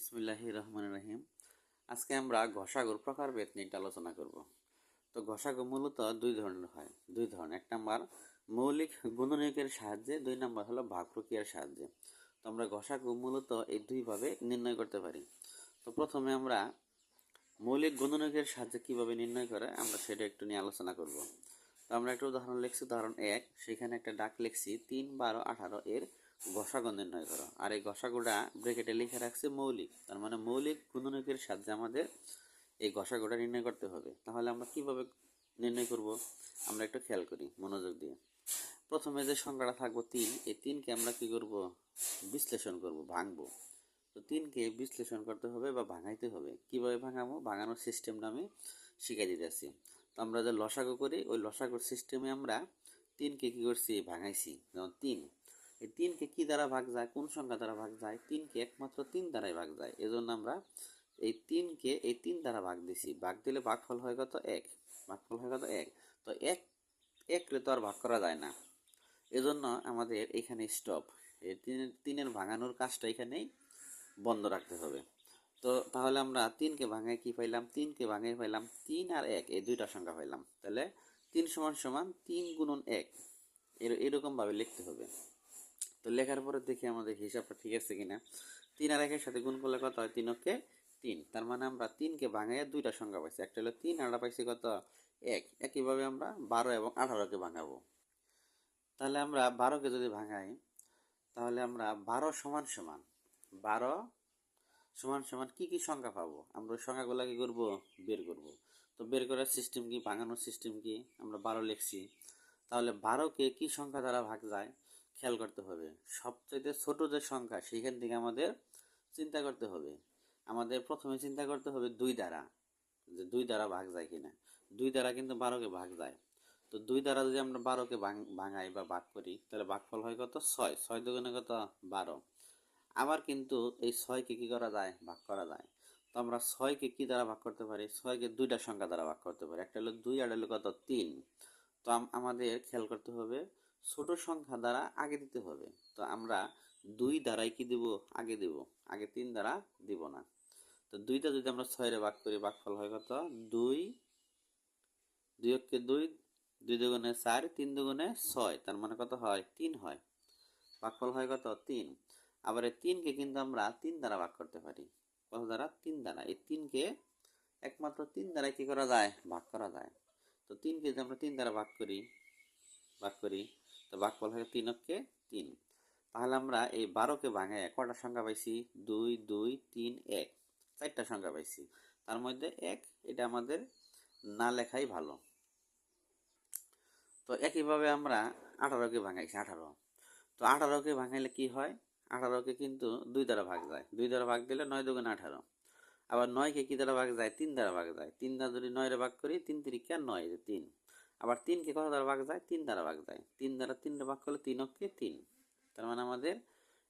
বিসমিল্লাহ রহমান রহিম আজকে আমরা ঘষাগুর প্রকারভেদ নিয়ে আলোচনা করব। তো ঘষাগু মূলত দুই ধরনের হয়, দুই ধরনের। এক নাম্বার মৌলিক গুণনীয়কের সাহায্যে, দুই নাম্বার হলো ভাগ প্রক্রিয়ার সাহায্যে। তো আমরা ঘষাগু মূলত এই দুইভাবে নির্ণয় করতে পারি। তো প্রথমে আমরা মৌলিক গুণনীয়কের সাহায্যে কীভাবে নির্ণয় করে, আমরা সেটা একটু নিয়ে আলোচনা করব। তো আমরা একটা উদাহরণ লিখছি, উদাহরণ এক। সেখানে একটা ডাক লিখছি, তিন বারো আঠারো এর গসাগু নির্ণয় করো। আর এই গসাগুটা ব্রেকেটে লিখে রাখছে মৌলিক। তার মানে মৌলিক গুণনীয়কের সাহায্যে আমাদের এই গসাগুটা নির্ণয় করতে হবে। তাহলে আমরা কীভাবে নির্ণয় করব? আমরা একটু খেয়াল করি মনোযোগ দিয়ে। প্রথমে যে সংখ্যাটা থাকব তিন, এই তিনকে আমরা কি করব? বিশ্লেষণ করব, ভাঙবো। তো তিনকে বিশ্লেষণ করতে হবে বা ভাঙাইতে হবে। কীভাবে ভাঙাবো? ভাঙানোর সিস্টেমটা আমি শিখাই দিতেছি। তো আমরা যে লসাগু করি, ওই লসাগুর সিস্টেমে আমরা তিনকে কি করছি? ভাঙাইছি। যেমন তিন। এই তিনকে কি দ্বারা ভাগ যায়? কোন সংখ্যা দ্বারা ভাগ যায়? তিনকে একমাত্র তিন দ্বারাই ভাগ যায়। এজন্য আমরা এই তিনকে এই তিন দ্বারা ভাগ দিছি। ভাগ দিলে ভাগফল হয় কত? এক। ভাগফল হয় কত? এক। তো এক, একরে তো আর ভাগ করা যায় না। এজন্য আমাদের এখানে স্টপ এই তিনের তিনের ভাঙানোর কাজটা এখানেই বন্ধ রাখতে হবে। তো তাহলে আমরা তিনকে ভাঙায় কি পাইলাম? তিনকে ভাঙায় পাইলাম তিন আর এক। এই দুইটা সংখ্যা পাইলাম। তাহলে তিন সমান সমান তিন গুণন এক। এর, এরকমভাবে লিখতে হবে। তো লেখার পরে দেখি আমাদের হিসাবটা ঠিক আছে কিনা। তিন আর একের সাথে গুণ করলে কত হয়? তিনকে তিন। তার মানে আমরা তিনকে ভাঙাইয়া দুইটা সংখ্যা পাইছি। একটা হলো তিন, আর পাইছি কত? এক। একইভাবে আমরা বারো এবং আঠারোকে ভাঙাবো। তাহলে আমরা বারোকে যদি ভাঙাই, তাহলে আমরা বারো সমান সমান, বারো সমান সমান কি কি সংখ্যা পাবো? আমরা ওই সংখ্যাগুলো কি করব? বের করব। তো বের করার সিস্টেম কি? ভাঙানোর সিস্টেম কি? আমরা বারো লিখছি। তাহলে বারোকে কি সংখ্যা দ্বারা ভাগ যায়? খেয়াল করতে হবে। সবচেয়ে ছোট যে সংখ্যা সেইখান থেকে আমাদের চিন্তা করতে হবে। আমাদের প্রথমে চিন্তা করতে হবে দুই দ্বারা, যে দুই দ্বারা ভাগ যায় কিনা। দুই দ্বারা কিন্তু বারোকে ভাগ যায়। তো দুই দ্বারা যদি আমরা বারোকে ভাঙাই বা ভাগ করি, তাহলে ভাগফল হয় কত? ছয়। ছয় দুগুণে কত? বারো। আবার কিন্তু এই ছয়কে কি করা যায়? ভাগ করা যায়। তো আমরা ছয়কে কি দ্বারা ভাগ করতে পারি? ছয়কে দুইটা সংখ্যা দ্বারা ভাগ করতে পারি। একটা হলো দুই, আর হলো কত? তিন। তো আমাদের খেয়াল করতে হবে ছোট সংখ্যা দ্বারা আগে দিতে হবে। তো আমরা দুই দ্বারাই কি দিব? আগে দিব। আগে তিন দ্বারা দিব না। তো দুইটা যদি আমরা ছয়ের ভাগ করি, ভাগফল হয় কত? দুই। দুই অক্ষে দুই দুই দুগুণে চার, তিন দুগুণে ছয়। তার মানে কত হয়? তিন হয়। ভাগফল হয় কত? তিন। আবার এই তিনকে কিন্তু আমরা তিন দ্বারা ভাগ করতে পারি। কত দ্বারা? তিন দ্বারা। এই তিনকে একমাত্র তিন দ্বারা কি করা যায়? ভাগ করা যায়। তো তিনকে যদি আমরা তিন দ্বারা ভাগ করি ভাগ করি তো ভাগফল হয় তিন অক্ষে তিন। তাহলে আমরা এই বারোকে ভাঙায় কটা সংখ্যা পাইছি? দুই দুই, তিন, এক। চারটা সংখ্যা পাইছি। তার মধ্যে এক, এটা আমাদের না লেখাই ভালো। তো একইভাবে আমরা আঠারোকে ভাঙাইছি, আঠারো। তো আঠারোকে ভাঙাইলে কি হয়? আঠারোকে কিন্তু দুই দ্বারা ভাগ যায়। দুই দ্বারা ভাগ দিলে নয় দুগুণ আঠারো। আবার নয়কে কি দ্বারা ভাগ যায়? তিন দ্বারা ভাগ যায়। তিন দ্বারা যদি নয়রে ভাগ করি, তিন তিরিকা নয়, তিন। আবার তিনকে কত দ্বারা ভাগ যায়? তিন দ্বারা ভাগ যায়। তিন দ্বারা তিনটা ভাগ করলে তিন অক্ষে তিন। তার মানে আমাদের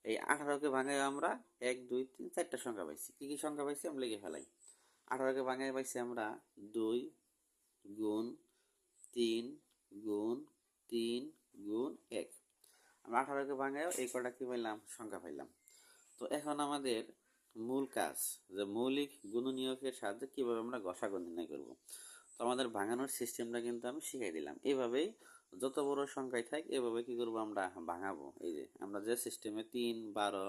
এই আঠারোকে ভাঙাই আমরা এক, দুই, তিন, চারটা সংখ্যা পাইছি। কী কী সংখ্যা পাইছি? আমরা লিখে ফেলাই। আঠারোকে ভাঙাই পাইছি আমরা দুই গুণ তিন গুণ তিন গুণ এক। আমরা আঠারোকে ভাঙাইও এই কটা কী পাইলাম? সংখ্যা পাইলাম। তো এখন আমাদের মূল কাজ যে মৌলিক গুণনীয়কের সাহায্যে কীভাবে আমরা গসাগু নির্ণয় করব? তো আমাদের ভাঙানোর সিস্টেমটা কিন্তু আমি শিখাই দিলাম। এইভাবেই যত বড় সংখ্যায় থাক, এভাবে কি করব আমরা ভাঙাবো। এই যে, আমরা যে সিস্টেমে তিন, বারো,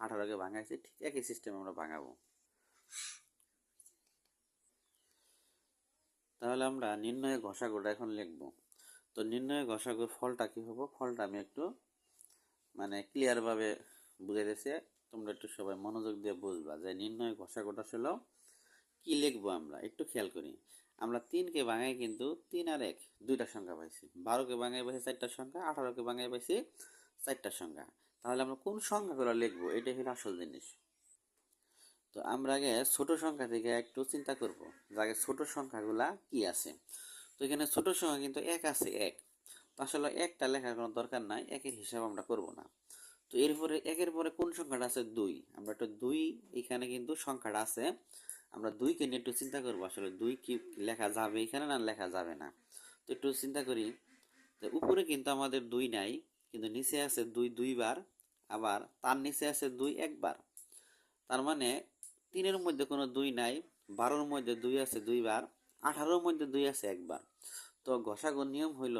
আঠারোকে ভাঙাইছি, ঠিক একই সিস্টেমে আমরা ভাঙাবো। তাহলে আমরা নির্ণয় ঘষাগুটা এখন লিখব। তো নির্ণয় ঘষাগুর ফলটা কি হব? ফলটা আমি একটু মানে ক্লিয়ারভাবে বুঝে দিয়েছে। তোমরা একটু সবাই মনোযোগ দিয়ে বুঝবা যে নির্ণয় ঘষাগুটা ছিল কি লিখব আমরা? একটু খেয়াল করি। আমরা তিনকে ভাঙাই কিন্তু তিন আর এক, দুইটা সংখ্যা পাইছি। বারোকে ভাঙাই পাইছি চারটা সংখ্যা, আঠারোকে ভাঙাই পাইছি চারটা সংখ্যা। তাহলে আমরা কোন সংখ্যাগুলো লিখব? এটাই হলো আসল জিনিস। তো আমরা আগে ছোট সংখ্যা থেকে একটু চিন্তা করব যে আগে ছোট সংখ্যাগুলা কি আছে। তো এখানে ছোট সংখ্যা কিন্তু এক আছে, এক। তো আসলে একটা লেখার কোনো দরকার নাই, একের হিসাব আমরা করব না। তো এরপরে, একের পরে কোন সংখ্যাটা আছে? দুই। আমরা একটা দুই, এখানে কিন্তু সংখ্যাটা আছে আমরা দুইকে নিয়ে একটু চিন্তা করব আসলে দুই কি লেখা যাবে এখানে না লেখা যাবে না। তো একটু চিন্তা করি যে উপরে কিন্তু আমাদের দুই নাই, কিন্তু নিচে আছে দুই দুইবার, আবার তার নিচে আছে দুই একবার। তার মানে তিনের মধ্যে কোনো দুই নাই, বারোর মধ্যে দুই আছে দুইবার, আঠারোর মধ্যে দুই আছে একবার। তো ঘষাগুর নিয়ম হইল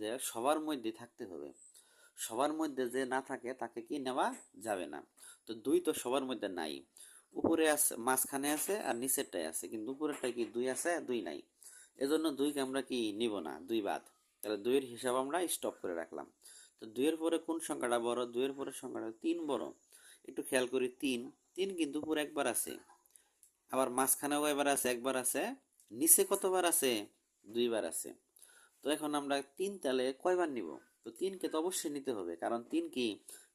যে সবার মধ্যে থাকতে হবে। সবার মধ্যে যে না থাকে তাকে কি নেওয়া যাবে না। তো দুই তো সবার মধ্যে নাই। উপরে আছে, মাঝখানে আছে আর নিচেরটাই আছে, কিন্তু উপরেরটা কি দুই আছে? দুই নাই। এজন্য দুইকে আমরা কি নিব না? দুই বাদ। তাহলে দুইয়ের হিসাব আমরা স্টপ করে রাখলাম। তো দুইয়ের পরে কোন সংখ্যাটা বড়? দুইয়ের পরে সংখ্যাটা তিন বড়। একটু খেয়াল করি, তিন। তিন কিন্তু উপরে একবার আছে। আবার মাঝখানেও একবার আছে একবার আছে। নিচে কতবার আছে? দুইবার আছে। তো এখন আমরা তিন তালে কয়বার নিব? তো তিনকে তো অবশ্যই নিতে হবে, কারণ তিন কি?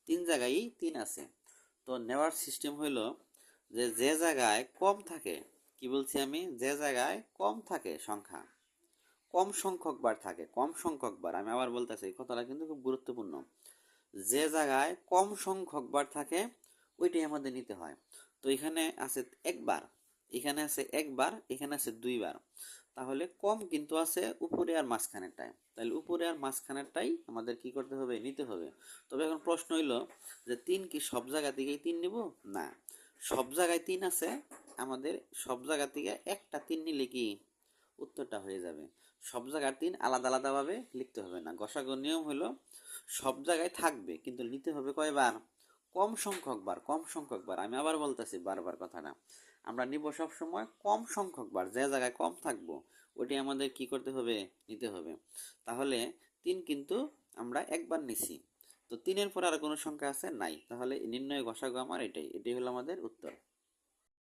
তিন জায়গায় তিন আছে। তো নেওয়ার সিস্টেম হইল যে যে জায়গায় কম থাকে, কি বলছি আমি? যে জায়গায় কম থাকে সংখ্যা, কম সংখ্যক বার থাকে, কম সংখ্যক বার, আমি আবার বলতেছি কথাটা কিন্তু খুব গুরুত্বপূর্ণ। যে জায়গায় কম সংখ্যক বার থাকে, ওইটাই আমাদের নিতে হয়। তো এখানে আছে একবার এখানে আছে একবার এখানে আছে দুইবার তাহলে কম কিন্তু আছে উপরে আর মাঝখানেরটাই তাহলে উপরে আর মাঝখানেরটাই আমাদের কি করতে হবে? নিতে হবে। তবে এখন প্রশ্ন হইল যে, তিন কি সব জায়গা থেকেই তিন নিব? না। সব জায়গায় তিন আছে, আমাদের সব জায়গা থেকে একটা তিন নিলে কি উত্তরটা হয়ে যাবে। সব জায়গার তিন আলাদা আলাদাভাবে লিখতে হবে না। গসাগর নিয়ম হলো সব জায়গায় থাকবে, কিন্তু নিতে হবে কয়বার? কম সংখ্যক বার, কম সংখ্যক বার। আমি আবার বলতেছি বারবার কথাটা। আমরা নিব সব সময় কম সংখ্যক বার, যে জায়গায় কম থাকব ওটি আমাদের কি করতে হবে? নিতে হবে। তাহলে তিন কিন্তু আমরা একবার নিছি। তো তিনের পরে আর কোনো সংখ্যা আছে? নাই। তাহলে নির্ণয় গসাগু আমার এটাই। এটাই হলো আমাদের উত্তর।